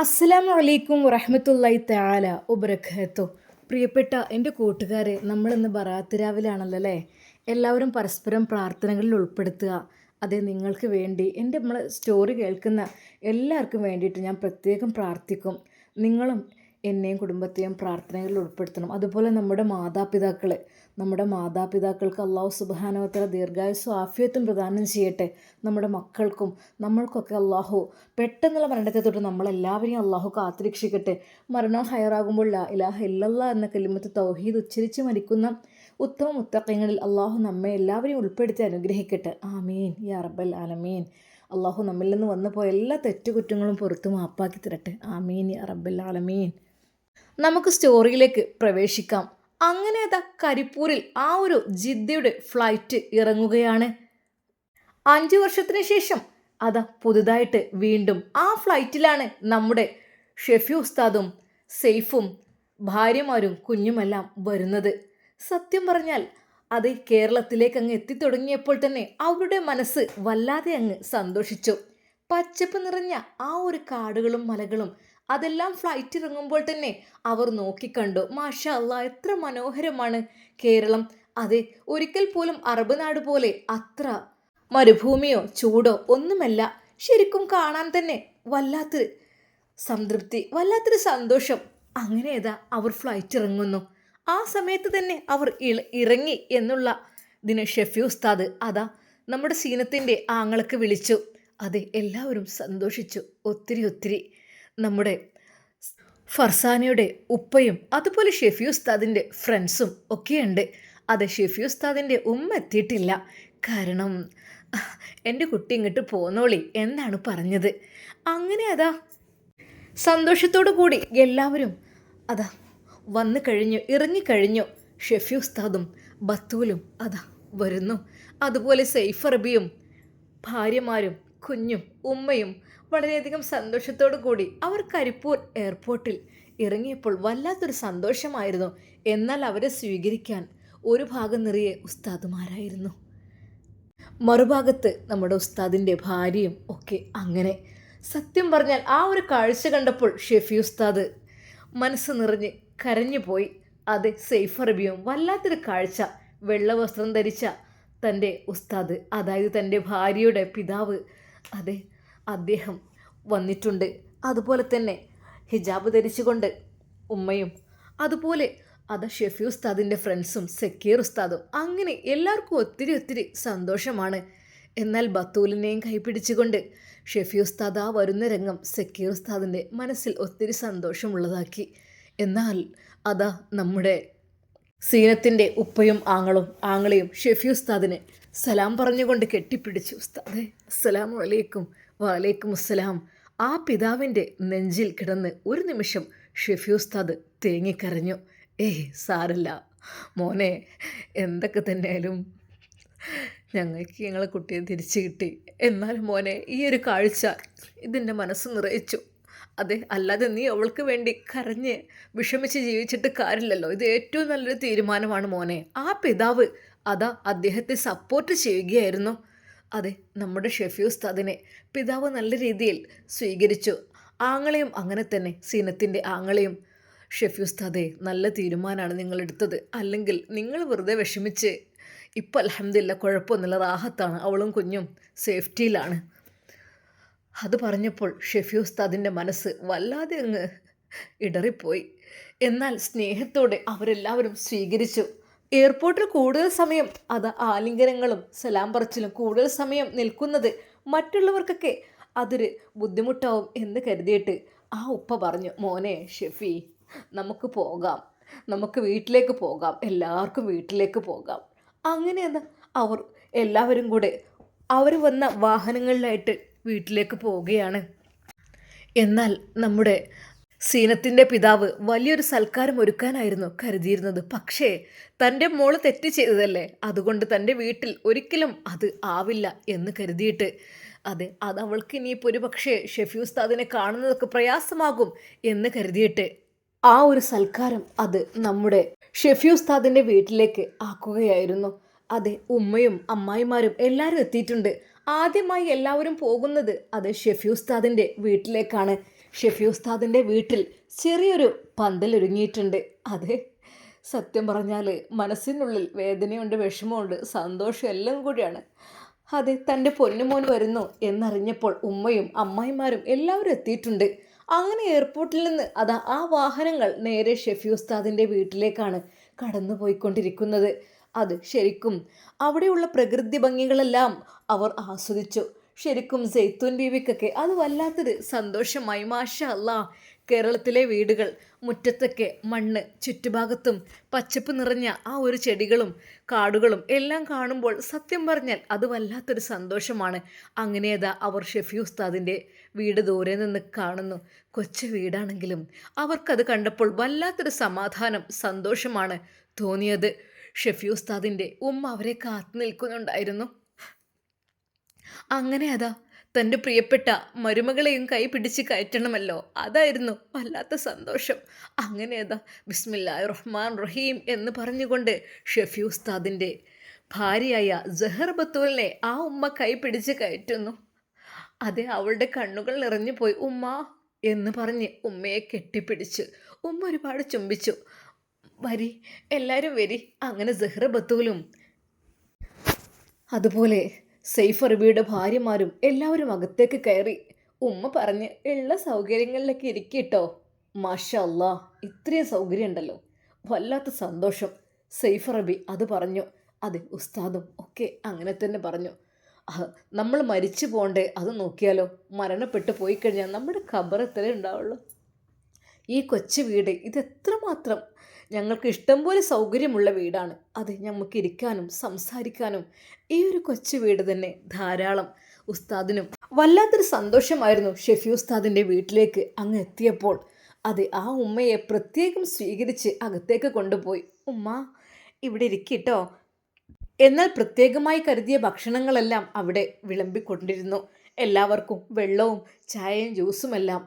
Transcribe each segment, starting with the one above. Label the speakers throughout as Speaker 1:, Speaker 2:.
Speaker 1: അസ്സലാമു അലൈക്കും വറഹമത്തല്ലായി തആല ഉബ്രഖത്തു പ്രിയപ്പെട്ട എന്റെ കൂട്ടുകാരെ നമ്മളിന്ന് ബറാത്ത് രാവിലാണല്ലോ അല്ലേ? എല്ലാവരും പരസ്പരം പ്രാർത്ഥനകളിൽ ഉൾപ്പെടുത്തുക. അതെ നിങ്ങൾക്ക് വേണ്ടി എന്റെ നമ്മൾ സ്റ്റോറി കേൾക്കുന്ന എല്ലാവർക്കും വേണ്ടിയിട്ട് ഞാൻ പ്രത്യേകം പ്രാർത്ഥിക്കും. നിങ്ങളും എന്നെയും കുടുംബത്തെയും പ്രാർത്ഥനകളിൽ ഉൾപ്പെടുത്തണം. അതുപോലെ നമ്മുടെ മാതാപിതാക്കൾ നമ്മുടെ മാതാപിതാക്കൾക്ക് അള്ളാഹു സുബാനോത്തര ദീർഘായുസ്സും ആഫിയത്തും പ്രദാനം ചെയ്യട്ടെ. നമ്മുടെ മക്കൾക്കും നമ്മൾക്കൊക്കെ അള്ളാഹു പെട്ടെന്നുള്ള മരണത്തെ തൊട്ട് നമ്മളെല്ലാവരെയും അള്ളാഹു കാത്തിരക്ഷിക്കട്ടെ. മരണം ഹയറാകുമ്പോൾ ലാ ഇലാഹ ഇല്ലല്ല എന്ന കലിമത്ത് തൗഹീദ് ഉച്ചരിച്ച് മരിക്കുന്ന ഉത്തമ മുത്തക്കങ്ങളിൽ അള്ളാഹു നമ്മെ എല്ലാവരെയും ഉൾപ്പെടുത്തി അനുഗ്രഹിക്കട്ടെ. ആമീൻ. യാ റബ്ബൽ ആലമീൻ. അള്ളാഹു നമ്മിൽ നിന്ന് വന്നു പോയ എല്ലാ തെറ്റുകുറ്റങ്ങളും പുറത്തു മാപ്പാക്കി തരട്ടെ. ആമീൻ. യാ റബ്ബൽ ആലമീൻ. നമുക്ക് സ്റ്റോറിയിലേക്ക് പ്രവേശിക്കാം. അങ്ങനെ അതാ കരിപ്പൂരിൽ ആ ഒരു ജിദ്ദയുടെ ഫ്ലൈറ്റ് ഇറങ്ങുകയാണ്. അഞ്ചു വർഷത്തിന് ശേഷം അതാ പുതുതായിട്ട് വീണ്ടും ആ ഫ്ലൈറ്റിലാണ് നമ്മുടെ ഷെഫി ഉസ്താദും സെയ്ഫും ഭാര്യമാരും കുഞ്ഞുമെല്ലാം വരുന്നത്. സത്യം പറഞ്ഞാൽ അത് കേരളത്തിലേക്ക് അങ്ങ് എത്തിത്തുടങ്ങിയപ്പോൾ തന്നെ അവരുടെ മനസ്സ് വല്ലാതെ അങ്ങ് സന്തോഷിച്ചു. പച്ചപ്പ് നിറഞ്ഞ ആ ഒരു കാടുകളും മലകളും അതെല്ലാം ഫ്ലൈറ്റ് ഇറങ്ങുമ്പോൾ തന്നെ അവർ നോക്കിക്കണ്ടു. മാഷാ അല്ല എത്ര മനോഹരമാണ്. കേരളം അതെ ഒരിക്കൽ പോലും അറബ് നാട് പോലെ അത്ര മരുഭൂമിയോ ചൂടോ ഒന്നുമല്ല. ശരിക്കും കാണാൻ തന്നെ വല്ലാത്തൊരു സംതൃപ്തി വല്ലാത്തൊരു സന്തോഷം. അങ്ങനെ ഏതാ അവർ ഫ്ലൈറ്റ് ഇറങ്ങുന്നു. ആ സമയത്ത് തന്നെ അവർ ഇറങ്ങി എന്നുള്ള ഇതിന് ഷെഫി ഉസ്താദ് അതാ നമ്മുടെ സീനത്തിന്റെ ആങ്ങൾക്ക് വിളിച്ചു. അതെ എല്ലാവരും സന്തോഷിച്ചു. ഒത്തിരി ഒത്തിരി. നമ്മുടെ ഫർസാനയുടെ ഉപ്പയും അതുപോലെ ഷെഫി ഉസ്താദിന്റെ ഫ്രണ്ട്സും ഒക്കെയുണ്ട്. അത് ഷെഫി ഉസ്താദിന്റെ ഉമ്മ എത്തിയിട്ടില്ല. കാരണം എന്റെ കുട്ടി ഇങ്ങോട്ട് പോന്നോളി എന്നാണ് പറഞ്ഞത്. അങ്ങനെ അതാ സന്തോഷത്തോടു കൂടി എല്ലാവരും അതാ വന്നു കഴിഞ്ഞു ഇറങ്ങിക്കഴിഞ്ഞു ഷെഫി ഉസ്താദും ബത്തൂലും അതാ വരുന്നു. അതുപോലെ സെയ്ഫ് അറബിയും ഭാര്യമാരും കുഞ്ഞും ഉമ്മയും വളരെയധികം സന്തോഷത്തോടു കൂടി അവർ കരിപ്പൂർ എയർപോർട്ടിൽ ഇറങ്ങിയപ്പോൾ വല്ലാത്തൊരു സന്തോഷമായിരുന്നു. എന്നാൽ അവരെ സ്വീകരിക്കാൻ ഒരു ഭാഗം നിറയെ ഉസ്താദുമാരായിരുന്നു. മറുഭാഗത്ത് നമ്മുടെ ഉസ്താദിന്റെ ഭാര്യയും ഒക്കെ അങ്ങനെ. സത്യം പറഞ്ഞാൽ ആ ഒരു കാഴ്ച കണ്ടപ്പോൾ ഷെഫി ഉസ്താദ് മനസ്സ് നിറഞ്ഞ് കരഞ്ഞു പോയി അത് സെയ്ഫ് അറബിയും വല്ലാത്തൊരു കാഴ്ച വെള്ള വസ്ത്രം ധരിച്ച തന്റെ ഉസ്താദ് അതായത് തന്റെ ഭാര്യയുടെ പിതാവ് അതെ അദ്ദേഹം വന്നിട്ടുണ്ട്. അതുപോലെ തന്നെ ഹിജാബ് ധരിച്ചുകൊണ്ട് ഉമ്മയും അതുപോലെ അത് ഷെഫി ഉസ്താദിന്റെ ഫ്രണ്ട്സും സക്കീർ ഉസ്താദും. അങ്ങനെ എല്ലാവർക്കും ഒത്തിരി ഒത്തിരി സന്തോഷമാണ്. എന്നാൽ ബത്തൂലിനെയും കൈപിടിച്ചുകൊണ്ട് ഷെഫി ഉസ്താദ് ആ വരുന്ന രംഗം സക്കീർ ഉസ്താദിന്റെ മനസ്സിൽ ഒത്തിരി സന്തോഷമുള്ളതാക്കി. എന്നാൽ അതാ നമ്മുടെ സീനത്തിന്റെ ഉപ്പയും ആങ്ങളും ആങ്ങളെയും ഷെഫി ഉസ്താദിനെ സലാം പറഞ്ഞുകൊണ്ട് കെട്ടിപ്പിടിച്ചു. ഉസ്താദെ അസ്സലാമു അലൈക്കും. വലൈക്കും അസ്സലാം. ആ പിതാവിന്റെ നെഞ്ചിൽ കിടന്ന് ഒരു നിമിഷം ഷെഫി ഉസ്താദ് തേങ്ങിക്കരഞ്ഞു. ഏ സാരല്ല. മോനെ എന്തൊക്കെ തന്നെയായാലും ഞങ്ങൾക്ക് ഞങ്ങളെ കുട്ടിയെ തിരിച്ചു കിട്ടി. എന്നാലും മോനെ ഈ ഒരു കാഴ്ച ഇതിന്റെ മനസ്സ് നിറയിച്ചു. അതെ അല്ലാതെ നീ അവൾക്ക് വേണ്ടി കരഞ്ഞ് വിഷമിച്ച് ജീവിച്ചിട്ട് കാര്യമില്ലല്ലോ. ഇത് ഏറ്റവും നല്ലൊരു തീരുമാനമാണ് മോനെ. ആ പിതാവ് അതാ അദ്ദേഹത്തെ സപ്പോർട്ട് ചെയ്യുകയായിരുന്നു. അതെ നമ്മുടെ ഷെഫി ഉസ്താദിനെ പിതാവ് നല്ല രീതിയിൽ സ്വീകരിച്ചു. ആങ്ങളെയും അങ്ങനെ തന്നെ സീനത്തിന്റെ ആങ്ങളെയും. ഷെഫി ഉസ്താദെ നല്ല തീരുമാനമാണ് നിങ്ങൾ എടുത്തത് അല്ലെങ്കിൽ നിങ്ങൾ വെറുതെ വിഷമിച്ച് ഇപ്പം അലഹമില്ല കുഴപ്പമൊന്നുമില്ല റാഹത്താണ് അവളും കുഞ്ഞും സേഫ്റ്റിയിലാണ്. അത് പറഞ്ഞപ്പോൾ ഷെഫി ഉസ്താദിന്റെ മനസ്സ് വല്ലാതെ അങ്ങ് ഇടറിപ്പോയി. എന്നാൽ സ്നേഹത്തോടെ അവരെല്ലാവരും സ്വീകരിച്ചു. എയർപോർട്ടിൽ കൂടുതൽ സമയം അത് ആലിംഗനങ്ങളും സലാം പറച്ചിലും കൂടുതൽ സമയം നിൽക്കുന്നത് മറ്റുള്ളവർക്കൊക്കെ അതൊരു ബുദ്ധിമുട്ടാവും എന്ന് കരുതിയിട്ട് ആ ഉപ്പ പറഞ്ഞു മോനെ ഷെഫി നമുക്ക് പോകാം. നമുക്ക് വീട്ടിലേക്ക് പോകാം. എല്ലാവർക്കും വീട്ടിലേക്ക് പോകാം. അങ്ങനെ അവർ എല്ലാവരും കൂടെ അവർ വന്ന വാഹനങ്ങളിലായിട്ട് വീട്ടിലേക്ക് പോവുകയാണ്. എന്നാൽ നമ്മുടെ സീനത്തിന്റെ പിതാവ് വലിയൊരു സൽക്കാരം ഒരുക്കാനായിരുന്നു കരുതിയിരുന്നത്. പക്ഷേ തന്റെ മോൾ തെറ്റ് ചെയ്തതല്ലേ? അതുകൊണ്ട് തന്റെ വീട്ടിൽ ഒരിക്കലും അത് ആവില്ല എന്ന് കരുതിയിട്ട്. അതെ അത് അവൾക്ക് ഇനിയിപ്പോൾ ഒരു പക്ഷേ ഷെഫി ഉസ്താദിനെ കാണുന്നതൊക്കെ പ്രയാസമാകും എന്ന് കരുതിയിട്ട് ആ ഒരു സൽക്കാരം അത് നമ്മുടെ ഷെഫി ഉസ്താദിന്റെ വീട്ടിലേക്ക് ആക്കുകയായിരുന്നു. അതെ ഉമ്മയും അമ്മായിമാരും എല്ലാവരും എത്തിയിട്ടുണ്ട്. ആദ്യമായി എല്ലാവരും പോകുന്നത് അത് ഷെഫി ഉസ്താദിന്റെ വീട്ടിലേക്കാണ്. ഷെഫി ഉസ്താദിന്റെ വീട്ടിൽ ചെറിയൊരു പന്തലൊരുങ്ങിയിട്ടുണ്ട്. അതെ സത്യം പറഞ്ഞാൽ മനസ്സിനുള്ളിൽ വേദനയുണ്ട് വിഷമമുണ്ട് സന്തോഷം എല്ലാം കൂടിയാണ്. അതെ തന്റെ പൊന്നുമോൻ വരുന്നു എന്നറിഞ്ഞപ്പോൾ ഉമ്മയും അമ്മായിമാരും എല്ലാവരും എത്തിയിട്ടുണ്ട്. അങ്ങനെ എയർപോർട്ടിൽ നിന്ന് അതാ ആ വാഹനങ്ങൾ നേരെ ഷെഫി ഉസ്താദിന്റെ വീട്ടിലേക്കാണ് കടന്നു പോയിക്കൊണ്ടിരിക്കുന്നത് അത് ശരിക്കും അവിടെയുള്ള പ്രകൃതി ഭംഗികളെല്ലാം അവർ ആസ്വദിച്ചു. ശരിക്കും സെയ്ത്തൂൻ ബീവിക്കൊക്കെ അത് വല്ലാത്തൊരു സന്തോഷമായി മാഷ അല്ലാ കേരളത്തിലെ വീടുകൾ മുറ്റത്തൊക്കെ മണ്ണ് ചുറ്റുഭാഗത്തും പച്ചപ്പ് നിറഞ്ഞ ആ ഒരു ചെടികളും കാടുകളും എല്ലാം കാണുമ്പോൾ സത്യം പറഞ്ഞാൽ അത് വല്ലാത്തൊരു സന്തോഷമാണ്. അങ്ങനെയതാ അവർ ഷെഫി ഉസ്താദിന്റെ വീട് ദൂരെ നിന്ന് കാണുന്നു. കൊച്ചു വീടാണെങ്കിലും അവർക്കത് കണ്ടപ്പോൾ വല്ലാത്തൊരു സമാധാനം സന്തോഷമാണ് തോന്നിയത്. ഷെഫി ഉസ്താദിന്റെ ഉമ്മ അവരെ കാത്തു നിൽക്കുന്നുണ്ടായിരുന്നു. അങ്ങനെ അതാ. തന്റെ പ്രിയപ്പെട്ട മരുമകളെയും കൈ പിടിച്ച് കയറ്റണമല്ലോ. അതായിരുന്നു വല്ലാത്ത സന്തോഷം. അങ്ങനെ അതാ. ബിസ്മില്ലാ റഹ്മാൻ റഹീം എന്ന് പറഞ്ഞുകൊണ്ട് ഷെഫി ഉസ്താദിന്റെ ഭാര്യയായ ജഹർ ബത്തൂലിനെ ആ ഉമ്മ കൈ പിടിച്ച് കയറ്റുന്നു. അതെ അവളുടെ കണ്ണുകൾ നിറഞ്ഞു പോയി. ഉമ്മ എന്ന് പറഞ്ഞ് ഉമ്മയെ കെട്ടിപ്പിടിച്ച് ഉമ്മ ഒരുപാട് ചുംബിച്ചു. വരി എല്ലാവരും വരി. അങ്ങനെ സെഹ്റ ബത്തൂലും അതുപോലെ സെയ്ഫ് അറബിയുടെ ഭാര്യമാരും എല്ലാവരും അകത്തേക്ക് കയറി. ഉമ്മ പറഞ്ഞ് എല്ലാ സൗകര്യങ്ങളിലൊക്കെ ഇരിക്കിട്ടോ? മാഷ അല്ലാ ഇത്രയും സൗകര്യം ഉണ്ടല്ലോ വല്ലാത്ത സന്തോഷം. സെയ്ഫ് അറബി അത് പറഞ്ഞു. അതെ ഉസ്താദും ഒക്കെ അങ്ങനെ തന്നെ പറഞ്ഞു. നമ്മൾ മരിച്ചു പോണ്ടേ അത് നോക്കിയാലോ? മരണപ്പെട്ടു പോയി കഴിഞ്ഞാൽ നമ്മുടെ ഖബർ എത്ര ഉണ്ടാവുള്ളൂ. ഈ കൊച്ചു വീട് ഇതെത്രമാത്രം ഞങ്ങൾക്ക് ഇഷ്ടം പോലെ സൗകര്യമുള്ള വീടാണ്. അത് ഞമ്മക്ക് ഇരിക്കാനും സംസാരിക്കാനും ഈ ഒരു കൊച്ചു വീട് തന്നെ ധാരാളം. ഉസ്താദിനും വല്ലാത്തൊരു സന്തോഷമായിരുന്നു ഷെഫി ഉസ്താദിന്റെ വീട്ടിലേക്ക് അങ്ങ് എത്തിയപ്പോൾ. അത് ആ ഉമ്മയെ പ്രത്യേകം സ്വീകരിച്ച് അകത്തേക്ക് കൊണ്ടുപോയി. ഉമ്മ ഇവിടെ ഇരിക്കിട്ടോ? എന്നാൽ പ്രത്യേകമായി കരുതിയ ഭക്ഷണങ്ങളെല്ലാം അവിടെ വിളമ്പിക്കൊണ്ടിരുന്നു. എല്ലാവർക്കും വെള്ളവും ചായയും ജ്യൂസുമെല്ലാം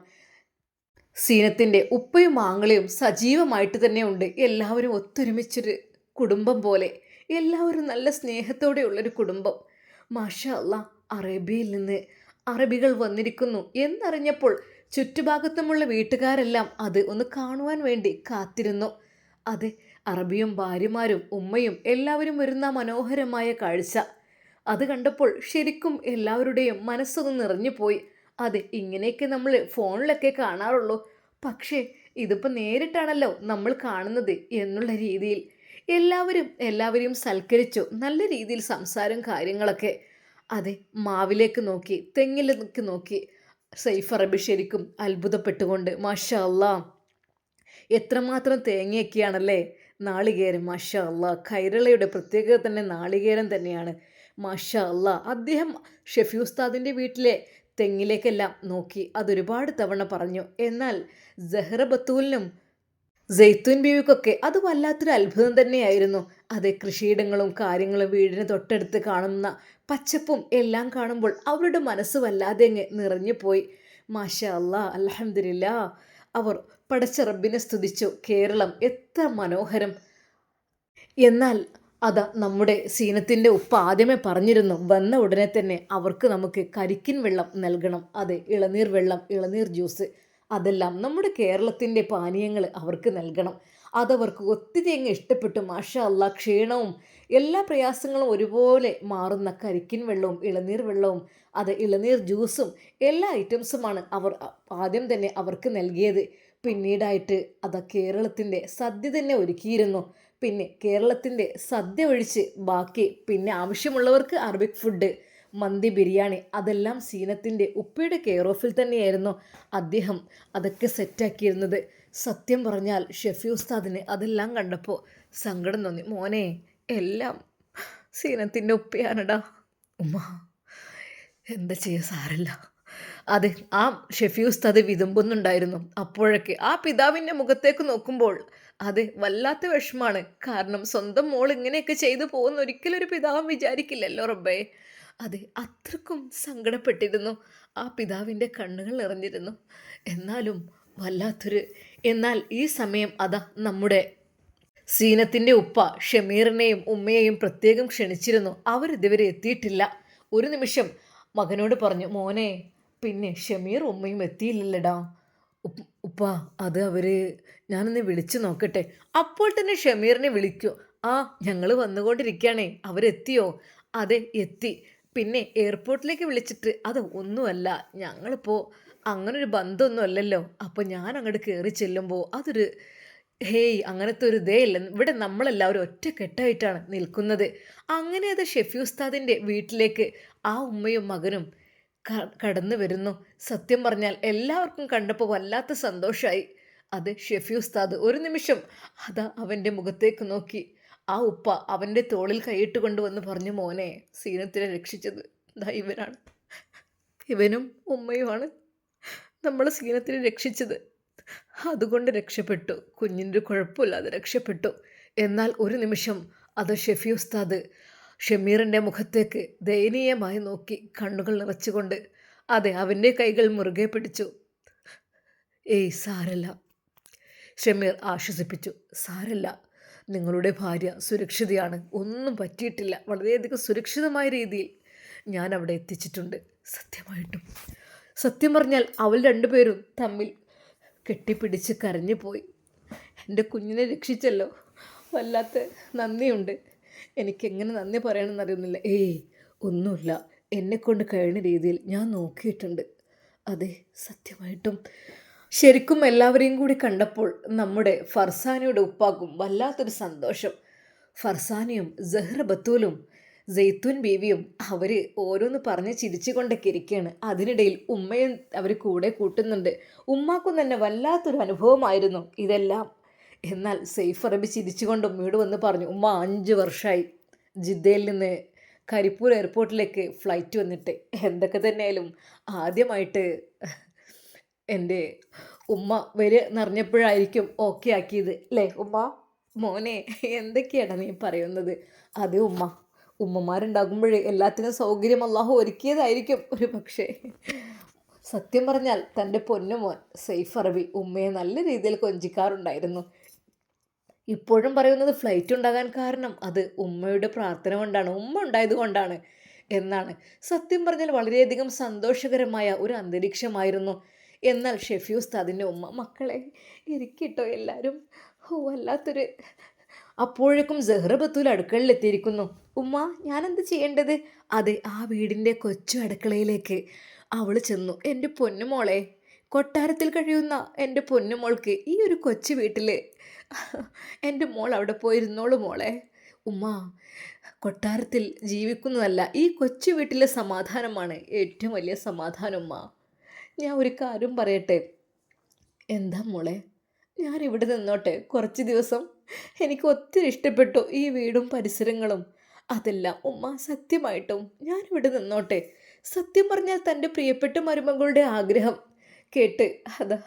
Speaker 1: സീനത്തിന്റെ ഉപ്പയും മാങ്ങളയും സജീവമായിട്ട് തന്നെ ഉണ്ട് എല്ലാവരും ഒത്തൊരുമിച്ചൊരു കുടുംബം പോലെ. എല്ലാവരും നല്ല സ്നേഹത്തോടെയുള്ളൊരു കുടുംബം. മാഷ അല്ല അറേബ്യയിൽ നിന്ന് അറബികൾ വന്നിരിക്കുന്നു എന്നറിഞ്ഞപ്പോൾ ചുറ്റുഭാഗത്തുമുള്ള വീട്ടുകാരെല്ലാം അത് ഒന്ന് കാണുവാൻ വേണ്ടി കാത്തിരുന്നു. അതെ അറബിയും ഭാര്യമാരും ഉമ്മയും എല്ലാവരും വരുന്ന മനോഹരമായ കാഴ്ച. അത് കണ്ടപ്പോൾ ശരിക്കും എല്ലാവരുടെയും മനസ്സൊന്ന് നിറഞ്ഞു പോയി അതെ ഇങ്ങനെയൊക്കെ നമ്മൾ ഫോണിലൊക്കെ കാണാറുള്ളൂ. പക്ഷേ ഇതിപ്പോൾ നേരിട്ടാണല്ലോ നമ്മൾ കാണുന്നത് എന്നുള്ള രീതിയിൽ. എല്ലാവരും എല്ലാവരെയും സൽക്കരിച്ചു നല്ല രീതിയിൽ സംസാരം കാര്യങ്ങളൊക്കെ. അതെ മാവിലേക്ക് നോക്കി തെങ്ങിലേക്ക് നോക്കി സൈഫ് അറബി ശരിക്കും അത്ഭുതപ്പെട്ടുകൊണ്ട് മാഷാ എത്രമാത്രം തേങ്ങയൊക്കെയാണല്ലേ? നാളികേരം മാഷാ കൈരളയുടെ പ്രത്യേകത തന്നെ നാളികേരം തന്നെയാണ്. മാഷാ അദ്ദേഹം ഷെഫി ഉസ്താദിന്റെ വീട്ടിലെ തെങ്ങിലേക്കെല്ലാം നോക്കി അതൊരുപാട് തവണ പറഞ്ഞു. എന്നാൽ ജഹ്റ ബത്തൂലിനും ജെയ്ത്തൂൻ ബീവിക്കൊക്കെ അത് വല്ലാത്തൊരു അത്ഭുതം തന്നെയായിരുന്നു. അതെ കൃഷിയിടങ്ങളും കാര്യങ്ങളും വീടിന് തൊട്ടടുത്ത് കാണുന്ന പച്ചപ്പും എല്ലാം കാണുമ്പോൾ അവരുടെ മനസ്സ് വല്ലാതെ അങ്ങ് നിറഞ്ഞു പോയി. മാഷ അല്ലാ അലഹമില്ല അവർ പടച്ച റബ്ബിനെ സ്തുതിച്ചു. കേരളം എത്ര മനോഹരം. എന്നാൽ അത് നമ്മുടെ സീനത്തിന്റെ ഉപ്പ ആദ്യമേ പറഞ്ഞിരുന്നു വന്ന ഉടനെ തന്നെ അവർക്ക് നമുക്ക് കരിക്കിൻ വെള്ളം നൽകണം. അതെ ഇളനീർ വെള്ളം ഇളനീർ ജ്യൂസ്. അതെല്ലാം നമ്മുടെ കേരളത്തിന്റെ പാനീയങ്ങൾ അവർക്ക് നൽകണം. അതവർക്ക് ഒത്തിരി അങ്ങ് ഇഷ്ടപ്പെട്ടു. മാഷ അല്ല ക്ഷീണവും എല്ലാ പ്രയാസങ്ങളും ഒരുപോലെ മാറുന്ന കരിക്കിൻ വെള്ളവും ഇളനീർ വെള്ളവും അത് ഇളനീർ ജ്യൂസും എല്ലാ ഐറ്റംസുമാണ് അവർ ആദ്യം തന്നെ അവർക്ക് നൽകിയത്. പിന്നീടായിട്ട് അത് കേരളത്തിന്റെ സദ്യ തന്നെ ഒരുക്കിയിരുന്നു. പിന്നെ കേരളത്തിന്റെ സദ്യ ഒഴിച്ച് ബാക്കി പിന്നെ ആവശ്യമുള്ളവർക്ക് അറബിക് ഫുഡ് മന്തി ബിരിയാണി അതെല്ലാം സീനത്തിന്റെ ഉപ്പയുടെ കെയർ ഓഫിൽ തന്നെയായിരുന്നു അദ്ദേഹം അതൊക്കെ സെറ്റാക്കിയിരുന്നത്. സത്യം പറഞ്ഞാൽ ഷെഫി ഉസ്താദിന് അതെല്ലാം കണ്ടപ്പോൾ സങ്കടം തോന്നി. മോനെ എല്ലാം സീനത്തിന്റെ ഉപ്പയാണടാ. ഉമ്മ എന്താ ചെയ്യുക സാരല്ല. അതെ ആ ഷെഫി ഉസ്താദ് വിതുമ്പുന്നുണ്ടായിരുന്നു. അപ്പോഴൊക്കെ ആ പിതാവിന്റെ മുഖത്തേക്ക് നോക്കുമ്പോൾ അത് വല്ലാത്ത വിഷമാണ്. കാരണം സ്വന്തം മോൾ ഇങ്ങനെയൊക്കെ ചെയ്തു പോകുന്ന ഒരിക്കലും ഒരു പിതാവും വിചാരിക്കില്ലല്ലോ റബ്ബേ. അതെ അത്രക്കും സങ്കടപ്പെട്ടിരുന്നു. ആ പിതാവിന്റെ കണ്ണുകൾ നിറഞ്ഞിരുന്നു. എന്നാലും വല്ലാത്തൊരു എന്നാൽ ഈ സമയം അതാ നമ്മുടെ സീനത്തിന്റെ ഉപ്പ ഷമീറിനെയും ഉമ്മയെയും പ്രത്യേകം ക്ഷണിച്ചിരുന്നു. അവരിതുവരെ എത്തിയിട്ടില്ല. ഒരു നിമിഷം മകനോട് പറഞ്ഞു മോനെ പിന്നെ ഷമീർ ഉമ്മയും എത്തിയില്ലല്ലടാ. ഉപ്പ് അത് അവർ ഞാനൊന്ന് വിളിച്ചു നോക്കട്ടെ. അപ്പോൾ തന്നെ ഷമീറിനെ വിളിക്കൂ. ആ ഞങ്ങൾ വന്നുകൊണ്ടിരിക്കുകയാണേ. അവരെത്തിയോ? അതെ എത്തി. പിന്നെ എയർപോർട്ടിലേക്ക് വിളിച്ചിട്ട് അത് ഒന്നുമല്ല ഞങ്ങളിപ്പോൾ അങ്ങനൊരു ബന്ധമൊന്നും അല്ലല്ലോ അപ്പോൾ ഞാൻ അങ്ങോട്ട് കയറി ചെല്ലുമ്പോൾ അതൊരു ഹേയ് അങ്ങനത്തെ ഒരു ഇതേ ഇല്ല. ഇവിടെ നമ്മളെല്ലാവരും ഒറ്റ കെട്ടായിട്ടാണ് നിൽക്കുന്നത്. അങ്ങനെ അത് ഷെഫി ഉസ്താദിന്റെ വീട്ടിലേക്ക് ആ ഉമ്മയും മകനും കടന്നു വരുന്നു. സത്യം പറഞ്ഞാൽ എല്ലാവർക്കും കണ്ടപ്പോൾ വല്ലാത്ത സന്തോഷമായി അത് ഷെഫി ഉസ്താദ് ഒരു നിമിഷം അതാ അവന്റെ മുഖത്തേക്ക് നോക്കി. ആ ഉപ്പ അവന്റെ തോളിൽ കൈയിട്ട് കൊണ്ടുവന്ന് പറഞ്ഞു മോനെ സീനത്തിനെ രക്ഷിച്ചത് ദാ ഇവനാണ്. ഇവനും ഉമ്മയുമാണ്. നമ്മൾ സീനത്തിനെ രക്ഷിച്ചത്. അതുകൊണ്ട് രക്ഷപ്പെട്ടു. കുഞ്ഞിന്റെ കുഴപ്പമില്ലാതെ രക്ഷപ്പെട്ടു. എന്നാൽ ഒരു നിമിഷം അത് ഷെഫി ഉസ്താദ് ഷമീറിന്റെ മുഖത്തേക്ക് ദയനീയമായി നോക്കി കണ്ണുകൾ നിറച്ചുകൊണ്ട് അതെ അവന്റെ കൈകൾ മുറുകെ പിടിച്ചു. ഏയ് സാരല്ല. ഷമീർ ആശ്വസിപ്പിച്ചു. സാരല്ല നിങ്ങളുടെ ഭാര്യ സുരക്ഷിതയാണ്. ഒന്നും പറ്റിയിട്ടില്ല. വളരെയധികം സുരക്ഷിതമായ രീതിയിൽ ഞാൻ അവിടെ എത്തിച്ചിട്ടുണ്ട്. സത്യമായിട്ടും. സത്യം പറഞ്ഞാൽ അവൾ രണ്ടുപേരും തമ്മിൽ കെട്ടിപ്പിടിച്ച് കരഞ്ഞു പോയി എന്റെ കുഞ്ഞിനെ രക്ഷിച്ചല്ലോ. വല്ലാത്ത നന്ദിയുണ്ട്. എനിക്കെങ്ങനെ നന്ദി പറയണമെന്ന് അറിയുന്നില്ല ഏയ് ഒന്നുമില്ല. എന്നെക്കൊണ്ട് കഴിയുന്ന രീതിയിൽ ഞാൻ നോക്കിയിട്ടുണ്ട്. അതെ സത്യമായിട്ടും. ശരിക്കും എല്ലാവരെയും കൂടി കണ്ടപ്പോൾ നമ്മുടെ ഫർസാനയുടെ ഉപ്പാക്കും വല്ലാത്തൊരു സന്തോഷം. ഫർസാനയും ജഹ്റ ബത്തൂലും സെയ്തുൻ ബീവിയും അവർ ഓരോന്ന് പറഞ്ഞ് ചിരിച്ചുകൊണ്ടൊക്കെ ഇരിക്കുകയാണ് അതിനിടയിൽ ഉമ്മയും അവർ കൂടെ കൂട്ടുന്നുണ്ട്. ഉമ്മാക്കും തന്നെ വല്ലാത്തൊരു അനുഭവമായിരുന്നു ഇതെല്ലാം. എന്നാൽ സെയ്ഫ് അറബി ചിരിച്ചുകൊണ്ട് ഉമ്മയോട് വന്ന് പറഞ്ഞു ഉമ്മ അഞ്ച് വർഷമായി ജിദ്ദയിൽ നിന്ന് കരിപ്പൂർ എയർപോർട്ടിലേക്ക് ഫ്ലൈറ്റ് വന്നിട്ട്. എന്തൊക്കെ തന്നെയായാലും ആദ്യമായിട്ട് എന്റെ ഉമ്മ വരെ നിറഞ്ഞപ്പോഴായിരിക്കും ഓക്കെ ആക്കിയത് അല്ലേ ഉമ്മ മോനെ എന്തൊക്കെയാണ് നീ പറയുന്നത്? അതെ ഉമ്മ. ഉമ്മമാരുണ്ടാകുമ്പോഴേ എല്ലാത്തിനും സൗകര്യം അള്ളാഹു ഒരുക്കിയതായിരിക്കും. ഒരു പക്ഷേ സത്യം പറഞ്ഞാൽ തന്റെ പൊന്നുമോൻ സെയ്ഫ് അറബി ഉമ്മയെ നല്ല രീതിയിൽ കൊഞ്ചിക്കാറുണ്ടായിരുന്നു. ഇപ്പോഴും പറയുന്നത് ഫ്ലൈറ്റ് ഉണ്ടാകാൻ കാരണം അത് ഉമ്മയുടെ പ്രാർത്ഥന കൊണ്ടാണ് ഉമ്മ ഉണ്ടായത് കൊണ്ടാണ് എന്നാണ്. സത്യം പറഞ്ഞാൽ വളരെയധികം സന്തോഷകരമായ ഒരു അന്തരീക്ഷമായിരുന്നു. എന്നാൽ ഷെഫി ഉസ്താദിന്റെ ഉമ്മ മക്കളെ ഇരിക്കിട്ടോ എല്ലാവരും ഓ വല്ലാത്തൊരു അപ്പോഴേക്കും ബത്തൂൽ അടുക്കളയിലെത്തിയിരിക്കുന്നു. ഉമ്മ ഞാനെന്ത് ചെയ്യേണ്ടത്? അതെ ആ വീടിന്റെ കൊച്ചു അടുക്കളയിലേക്ക്. അവൾ ചെന്നു. എന്റെ പൊന്നുമോളെ കൊട്ടാരത്തിൽ കഴിയുന്ന എന്റെ പൊന്നുമോൾക്ക് ഈ ഒരു കൊച്ചു വീട്ടിൽ എന്റെ മോൾ അവിടെ പോയിരുന്നോളൂ മോളെ. ഉമ്മ കൊട്ടാരത്തിൽ ജീവിക്കുന്നതല്ല ഈ കൊച്ചു വീട്ടിലെ സമാധാനമാണ് ഏറ്റവും വലിയ സമാധാനം ഉമ്മ. ഞാൻ ഒരു കാര്യം പറയട്ടെ? എന്താ മോളെ? ഞാൻ ഇവിടെ നിന്നോട്ടെ കുറച്ച് ദിവസം എനിക്ക് ഒത്തിരി ഇഷ്ടപ്പെട്ടു ഈ വീടും പരിസരങ്ങളും. അതെല്ലാം ഉമ്മ സത്യമായിട്ടും ഞാൻ ഇവിടെ നിന്നോട്ടെ. സത്യം പറഞ്ഞാൽ തന്റെ പ്രിയപ്പെട്ട മരുമകളുടെ ആഗ്രഹം കേട്ട് അതാ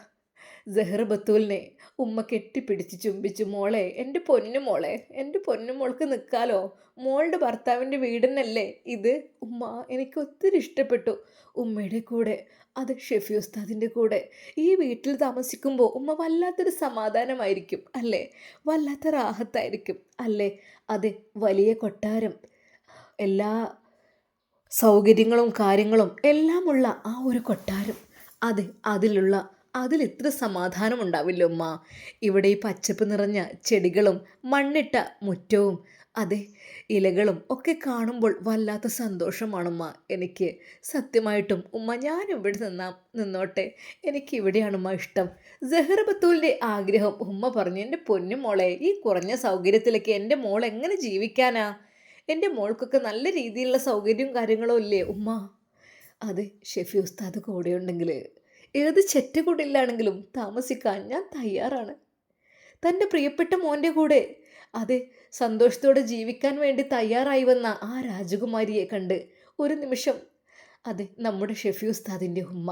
Speaker 1: സെഹ്റ ബത്തൂലിനെ ഉമ്മ കെട്ടിപ്പിടിച്ച് ചുംബിച്ചു. മോളെ എന്റെ പൊന്നു മോളെ എന്റെ പൊന്നു മോൾക്ക് നിൽക്കാലോ മോളുടെ ഭർത്താവിന്റെ വീടിനല്ലേ ഇത്? ഉമ്മ എനിക്ക് ഒത്തിരി ഇഷ്ടപ്പെട്ടു. ഉമ്മയുടെ കൂടെ അത് ഷെഫി ഉസ്താദിന്റെ കൂടെ. ഈ വീട്ടിൽ താമസിക്കുമ്പോൾ ഉമ്മ വല്ലാത്തൊരു സമാധാനമായിരിക്കും അല്ലേ? വല്ലാത്ത റാഹത്തായിരിക്കും അല്ലേ? അതെ വലിയ കൊട്ടാരം. എല്ലാ സൗകര്യങ്ങളും കാര്യങ്ങളും എല്ലാമുള്ള ആ ഒരു കൊട്ടാരം. അതെ അതിലുള്ള അതിൽ എത്ര സമാധാനം ഉണ്ടാവില്ല ഉമ്മ. ഇവിടെ ഈ പച്ചപ്പ് നിറഞ്ഞ ചെടികളും മണ്ണിട്ട മുറ്റവും അതെ ഇലകളും ഒക്കെ കാണുമ്പോൾ വല്ലാത്ത സന്തോഷമാണുമ്മ എനിക്ക് സത്യമായിട്ടും ഉമ്മ ഞാൻ ഇവിടെ നിന്നാ നിന്നോട്ടെ. എനിക്ക് ഇവിടെയാണ് ഉമ്മ ഇഷ്ടം. ജഹ്റ ബത്തൂലിന്റെ ആഗ്രഹം ഉമ്മ പറഞ്ഞു എന്റെ പൊന്നു മോളെ ഈ കുറഞ്ഞ സൗകര്യത്തിലേക്ക് എന്റെ മോൾ എങ്ങനെ ജീവിക്കാനാ? എന്റെ മോൾക്കൊക്കെ നല്ല രീതിയിലുള്ള സൗകര്യവും കാര്യങ്ങളും ഇല്ലേ ഉമ്മ? അതെ ഷെഫി ഉസ്താദ് കൂടെയുണ്ടെങ്കിൽ ഏത് ചെറ്റക്കുടിലാണെങ്കിലും താമസിക്കാൻ ഞാൻ തയ്യാറാണ്. തന്റെ പ്രിയപ്പെട്ട മോന്റെ കൂടെ അതെ സന്തോഷത്തോടെ ജീവിക്കാൻ വേണ്ടി തയ്യാറായി വന്ന ആ രാജകുമാരിയെ കണ്ട് ഒരു നിമിഷം അതെ നമ്മുടെ ഷെഫി ഉസ്താദിന്റെ ഉമ്മ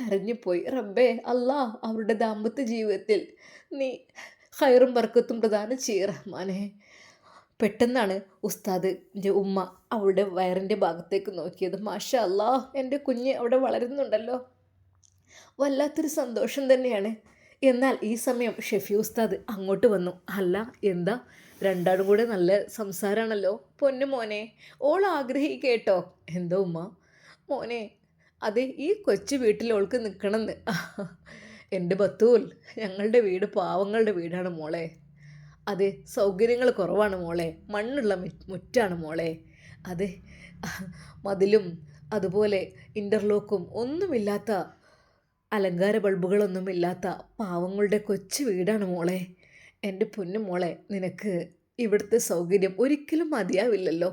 Speaker 1: കരഞ്ഞുപോയി. റബ്ബേ അല്ലാ അവരുടെ ദാമ്പത്യ ജീവിതത്തിൽ നീ ഹൈറും ബർക്കത്തും പ്രദാനം ചെയ്യ റഹ്മാനെ. പെട്ടെന്നാണ് ഉസ്താദിന്റെ ഉമ്മ അവളുടെ വയറിന്റെ ഭാഗത്തേക്ക് നോക്കിയത്. മാഷ അല്ലാ എന്റെ കുഞ്ഞ് അവിടെ വളരുന്നുണ്ടല്ലോ. വല്ലാത്തൊരു സന്തോഷം തന്നെയാണ്. എന്നാൽ ഈ സമയം ഷെഫി ഉസ്താദ് അങ്ങോട്ട് വന്നു. അല്ല എന്താ? രണ്ടാളും കൂടെ നല്ല സംസാരമാണല്ലോ പൊന്നു മോനെ ഓൾ ആഗ്രഹിക്കേട്ടോ? എന്തോ ഉമ്മ? മോനെ അതെ ഈ കൊച്ചു വീട്ടിൽ ഓൾക്ക് നിൽക്കണമെന്ന് എന്റെ ബത്തൂൽ ഞങ്ങളുടെ വീട് പാവങ്ങളുടെ വീടാണ് മോളെ. അതെ സൗകര്യങ്ങൾ കുറവാണ് മോളെ. മണ്ണുള്ള മുറ്റാണ് മോളെ. അതെ മതിലും അതുപോലെ ഇന്റർലോക്കും ഒന്നുമില്ലാത്ത അലങ്കാര ബൾബുകളൊന്നുമില്ലാത്ത പാവങ്ങളുടെ കൊച്ചു വീടാണ് മോളെ. എന്റെ പൊന്നു മോളെ നിനക്ക് ഇവിടുത്തെ സൗകര്യം ഒരിക്കലും മതിയാവില്ലല്ലോ.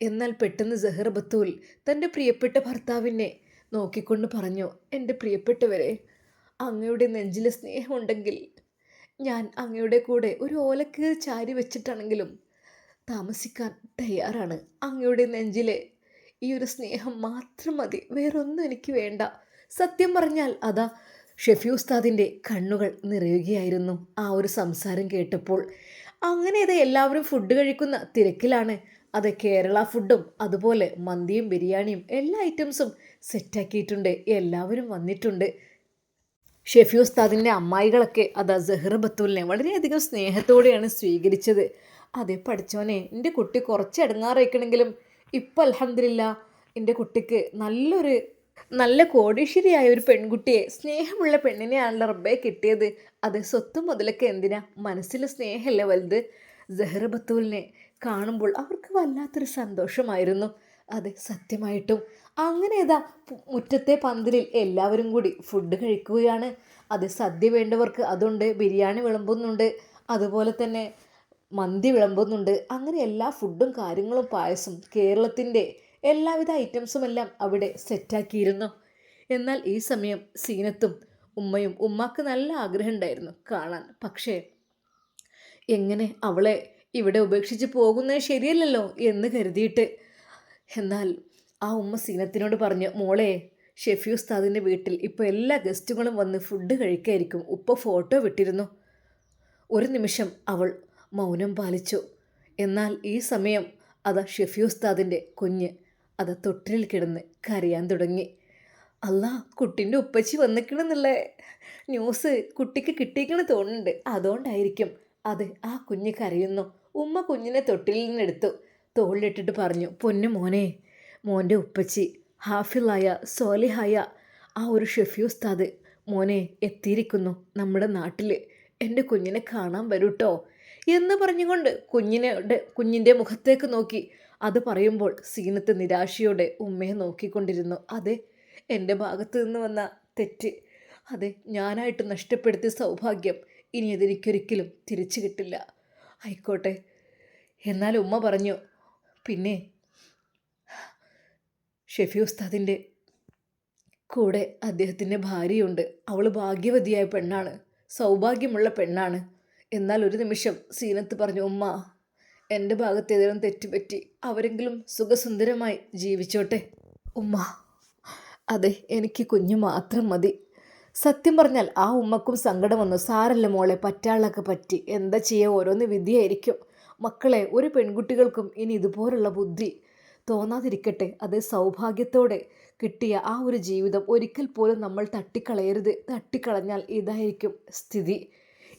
Speaker 1: എന്നാൽ പെട്ടെന്ന് സെഹർ ബത്തൂൽ തന്റെ പ്രിയപ്പെട്ട ഭർത്താവിനെ നോക്കിക്കൊണ്ട് പറഞ്ഞു എന്റെ പ്രിയപ്പെട്ടവരെ അങ്ങയുടെ നെഞ്ചിലെ സ്നേഹമുണ്ടെങ്കിൽ ഞാൻ അങ്ങയുടെ കൂടെ ഒരു ഓലക്കീർ ചാരി വെച്ചിട്ടാണെങ്കിലും താമസിക്കാൻ തയ്യാറാണ്. അങ്ങയുടെ നെഞ്ചിലെ ഈ ഒരു സ്നേഹം മാത്രം മതി. വേറൊന്നും എനിക്ക് വേണ്ട. സത്യം പറഞ്ഞാൽ അതാ ഷെഫി ഉസ്താദിന്റെ കണ്ണുകൾ നിറയുകയായിരുന്നു ആ ഒരു സംസാരം കേട്ടപ്പോൾ. അങ്ങനെ ഇത് എല്ലാവരും ഫുഡ് കഴിക്കുന്ന തിരക്കിലാണ്. അത് കേരള ഫുഡും അതുപോലെ മന്തിയും ബിരിയാണിയും എല്ലാ ഐറ്റംസും സെറ്റാക്കിയിട്ടുണ്ട് എല്ലാവരും വന്നിട്ടുണ്ട്. ഷെഫി ഉസ്താദിന്റെ അമ്മായികളൊക്കെ അതാ സെഹ്റ ബത്തൂലിനെ വളരെയധികം സ്നേഹത്തോടെയാണ് സ്വീകരിച്ചത്. അതെ പഠിച്ചോനെ എന്റെ കുട്ടി കുറച്ച് ഇടങ്ങാറേക്കണമെങ്കിലും ഇപ്പം അലഹമില്ല എന്റെ കുട്ടിക്ക് നല്ലൊരു നല്ല കോടീശ്വരിയായ ഒരു പെൺകുട്ടിയെ സ്നേഹമുള്ള പെണ്ണിനെയാണ് റബ്ബെ കിട്ടിയത്. അത് സ്വത്ത് മുതലൊക്കെ എന്തിനാ? മനസ്സിൽ സ്നേഹമല്ലേ വലുത്? സെഹ്റ ബത്തൂലിനെ കാണുമ്പോൾ അവർക്ക് വല്ലാത്തൊരു സന്തോഷമായിരുന്നു. അത് സത്യമായിട്ടും. അങ്ങനെ ഏതാ മുറ്റത്തെ പന്തലിൽ എല്ലാവരും കൂടി ഫുഡ് കഴിക്കുകയാണ്. അത് സദ്യ വേണ്ടവർക്ക് അതുണ്ട് ബിരിയാണി വിളമ്പുന്നുണ്ട് അതുപോലെ തന്നെ മന്തി വിളമ്പുന്നുണ്ട്. അങ്ങനെ എല്ലാ ഫുഡും കാര്യങ്ങളും പായസം കേരളത്തിന്റെ എല്ലാവിധ ഐറ്റംസും എല്ലാം അവിടെ സെറ്റാക്കിയിരുന്നു. എന്നാൽ ഈ സമയം സീനത്തും ഉമ്മയും ഉമ്മാക്ക് നല്ല ആഗ്രഹം ഉണ്ടായിരുന്നു കാണാൻ. പക്ഷേ എങ്ങനെ അവളെ ഇവിടെ ഉപേക്ഷിച്ച് പോകുന്നത് ശരിയല്ലല്ലോ എന്ന് കരുതിയിട്ട്. എന്നാൽ ആ ഉമ്മ സീനത്തിനോട് പറഞ്ഞു മോളെ ഷെഫി ഉസ്താദിന്റെ വീട്ടിൽ ഇപ്പോൾ എല്ലാ ഗസ്റ്റുകളും വന്ന് ഫുഡ് കഴിക്കായിരിക്കും. ഉപ്പ ഫോട്ടോ വിട്ടിരുന്നു. ഒരു നിമിഷം അവൾ മൗനം പാലിച്ചു. എന്നാൽ ഈ സമയം അത് ഷെഫി ഉസ്താദിന്റെ കുഞ്ഞ് അത് തൊട്ടിലിൽ കിടന്ന് കരയാൻ തുടങ്ങി. അല്ല കുട്ടിന്റെ ഉപ്പച്ചി വന്നിക്കണമെന്നുള്ള ന്യൂസ് കുട്ടിക്ക് കിട്ടിയിക്കണെന്ന് തോന്നുന്നുണ്ട്. അതുകൊണ്ടായിരിക്കും അത് ആ കുഞ്ഞ് കരയുന്നു. ഉമ്മ കുഞ്ഞിനെ തൊട്ടിലിൽ നിന്നെടുത്തു തോളിലിട്ടിട്ട് പറഞ്ഞു പൊന്നു മോനെ മോന്റെ ഉപ്പച്ചി ഹാഫിളായ സോലിഹായ ആ ഒരു ഷെഫി മോനെ എത്തിയിരിക്കുന്നു നമ്മുടെ നാട്ടിൽ എന്റെ കുഞ്ഞിനെ കാണാൻ വരൂട്ടോ എന്ന് പറഞ്ഞുകൊണ്ട് കുഞ്ഞിനെ കുഞ്ഞിന്റെ മുഖത്തേക്ക് നോക്കി. അത് പറയുമ്പോൾ സീനത്ത് നിരാശയോടെ ഉമ്മയെ നോക്കിക്കൊണ്ടിരുന്നു. അതെ എന്റെ ഭാഗത്തു നിന്ന് വന്ന തെറ്റ്. അതെ ഞാനായിട്ട് നഷ്ടപ്പെടുത്തിയ സൗഭാഗ്യം ഇനി അതെനിക്കൊരിക്കലും തിരിച്ചു കിട്ടില്ല. ആയിക്കോട്ടെ. എന്നാൽ ഉമ്മ പറഞ്ഞു പിന്നെ ഷെഫി ഉസ്താദിന്റെ കൂടെ അദ്ദേഹത്തിന്റെ ഭാര്യയുണ്ട്. അവൾ ഭാഗ്യവതിയായ പെണ്ണാണ്. സൗഭാഗ്യമുള്ള പെണ്ണാണ്. എന്നാൽ ഒരു നിമിഷം സീനത്ത് പറഞ്ഞു ഉമ്മ എന്റെ ഭാഗത്ത് ഏതെങ്കിലും തെറ്റുപറ്റി അവരെങ്കിലും സുഖസുന്ദരമായി ജീവിച്ചോട്ടെ. ഉമ്മ അതെ എനിക്ക് കുഞ്ഞു മാത്രം മതി. സത്യം പറഞ്ഞാൽ ആ ഉമ്മക്കും സങ്കടം വന്നു. സാരല്ല മോളെ പറ്റാളൊക്കെ പറ്റി. എന്താ ചെയ്യുക ഓരോന്ന് വിധിയായിരിക്കും. മക്കളെ ഒരു പെൺകുട്ടികൾക്കും ഇനി ഇതുപോലുള്ള ബുദ്ധി തോന്നാതിരിക്കട്ടെ. അത് സൗഭാഗ്യത്തോടെ കിട്ടിയ ആ ഒരു ജീവിതം ഒരിക്കൽ പോലും നമ്മൾ തട്ടിക്കളയരുത്. തട്ടിക്കളഞ്ഞാൽ ഇതായിരിക്കും സ്ഥിതി.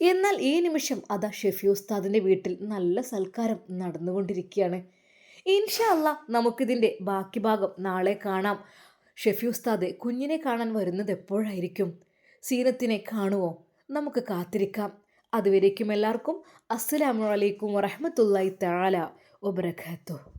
Speaker 1: എന്നാൽ ഈ നിമിഷം അതാ ഷെഫി ഉസ്താദിന്റെ വീട്ടിൽ നല്ല സൽക്കാരം നടന്നുകൊണ്ടിരിക്കുകയാണ്. ഇൻഷാ അല്ല നമുക്കിതിന്റെ ബാക്കി ഭാഗം നാളെ കാണാം. ഷെഫി ഉസ്താദ് കുഞ്ഞിനെ കാണാൻ വരുന്നത് എപ്പോഴായിരിക്കും? സീനത്തിനെ കാണുമോ നമുക്ക് കാത്തിരിക്കാം. അതുവരേക്കും എല്ലാവർക്കും അസ്സലാമു അലൈക്കും വറഹമത്തല്ലായി തആല വബറകാതുഹു.